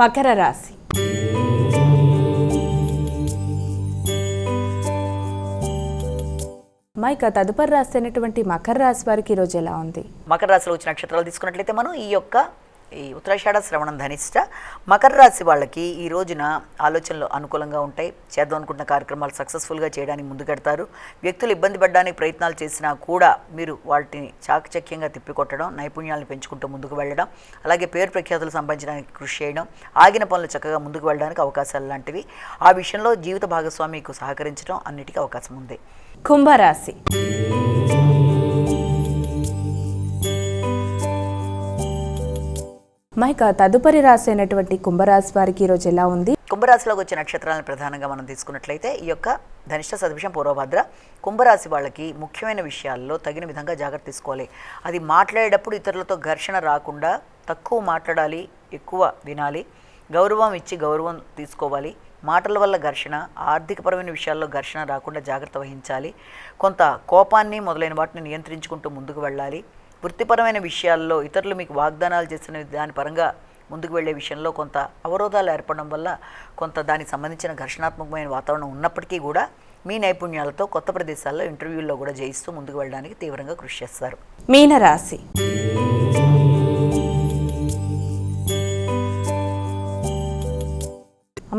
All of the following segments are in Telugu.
మకర రాశి. మైక తదుపరి రాశి అయినటువంటి మకర రాశి వారికి ఈరోజు ఎలా ఉంది? మకర రాశిలో వచ్చిన నక్షత్రాలు తీసుకున్నట్లయితే మనం ఈ యొక్క ఈ ఉత్తరాషాఢ శ్రవణం ధనిష్ట. మకర రాశి వాళ్ళకి ఈ రోజున ఆలోచనలు అనుకూలంగా ఉంటాయి. చేద్దాం అనుకుంటున్న కార్యక్రమాలు సక్సెస్ఫుల్గా చేయడానికి ముందుకెడతారు వ్యక్తులు ఇబ్బంది పడడానికి ప్రయత్నాలు చేసినా కూడా మీరు వాటిని చాకచక్యంగా తిప్పికొట్టడం నైపుణ్యాలను పెంచుకుంటూ ముందుకు వెళ్ళడం అలాగే పేరు ప్రఖ్యాతులు సంపాదించడానికి కృషి చేయడం ఆగిన పనులు చక్కగా ముందుకు వెళ్ళడానికి అవకాశాలు లాంటివి. ఆ విషయంలో జీవిత భాగస్వామికు సహకరించడం అన్నిటికీ అవకాశం ఉంది. కుంభరాశి. మైక తదుపరి రాశి అయినటువంటి కుంభరాశి వారికి ఈరోజు ఎలా ఉంది? కుంభరాశిలోకి వచ్చే నక్షత్రాలను ప్రధానంగా మనం తీసుకున్నట్లయితే ఈ యొక్క ధనిష్ట సదృశం పూర్వభద్ర కుంభరాశి వాళ్ళకి ముఖ్యమైన విషయాల్లో తగిన విధంగా జాగ్రత్త తీసుకోవాలి. అది మాట్లాడేటప్పుడు ఇతరులతో ఘర్షణ రాకుండా తక్కువ మాట్లాడాలి ఎక్కువ వినాలి గౌరవం ఇచ్చి గౌరవం తీసుకోవాలి మాటల వల్ల ఘర్షణ ఆర్థికపరమైన విషయాల్లో ఘర్షణ రాకుండా జాగ్రత్త వహించాలి కొంత కోపాన్ని మొదలైన వాటిని నియంత్రించుకుంటూ ముందుకు వెళ్ళాలి వృత్తిపరమైన విషయాల్లో ఇతరులు మీకు వాగ్దానాలు చేసిన దాని పరంగా ముందుకు వెళ్ళే విషయంలో కొంత అవరోధాలు ఏర్పడడం వల్ల కొంత దానికి సంబంధించిన ఘర్షణాత్మకమైన వాతావరణం ఉన్నప్పటికీ కూడా మీ నైపుణ్యాలతో కొత్త ప్రదేశాల్లో ఇంటర్వ్యూల్లో కూడా జయిస్తూ ముందుకు వెళ్ళడానికి తీవ్రంగా కృషి చేస్తారు. మీనరాశి.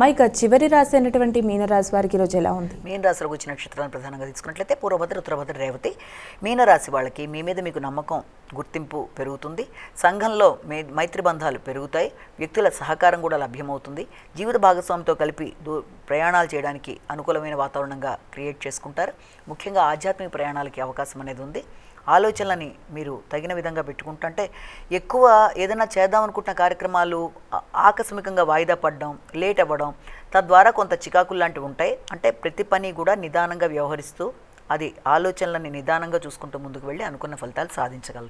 మైక చివరి రాశి అయినటువంటి మీనరాశి వారికి ఈరోజు ఎలా ఉంది? మీనరాశిలో వచ్చిన నక్షత్రాలను ప్రధానంగా తీసుకున్నట్లయితే పూర్వభద్ర ఉత్తరభద్ర రేవతి మీనరాశి వాళ్ళకి మీ మీద మీకు నమ్మకం గుర్తింపు పెరుగుతుంది. సంఘంలో మే మైత్రి బంధాలు పెరుగుతాయి. వ్యక్తుల సహకారం కూడా లభ్యమవుతుంది. జీవిత భాగస్వామితో కలిపి దూ ప్రయాణాలు చేయడానికి అనుకూలమైన వాతావరణంగా క్రియేట్ చేసుకుంటారు. ముఖ్యంగా ఆధ్యాత్మిక ప్రయాణాలకి అవకాశం అనేది ఉంది. ఆలోచనలని మీరు తగిన విధంగా పెట్టుకుంటుంటే ఎక్కువ ఏదైనా చేద్దాం అనుకుంటున్న కార్యక్రమాలు ఆకస్మికంగా వాయిదా పడడం లేట్ అవ్వడం తద్వారా కొంత చికాకులు లాంటివి ఉంటాయి. అంటే ప్రతి పని కూడా నిదానంగా వ్యవహరిస్తూ అది ఆలోచనలని నిదానంగా చూసుకుంటూ ముందుకు వెళ్ళి అనుకున్న ఫలితాలు సాధించగలరు.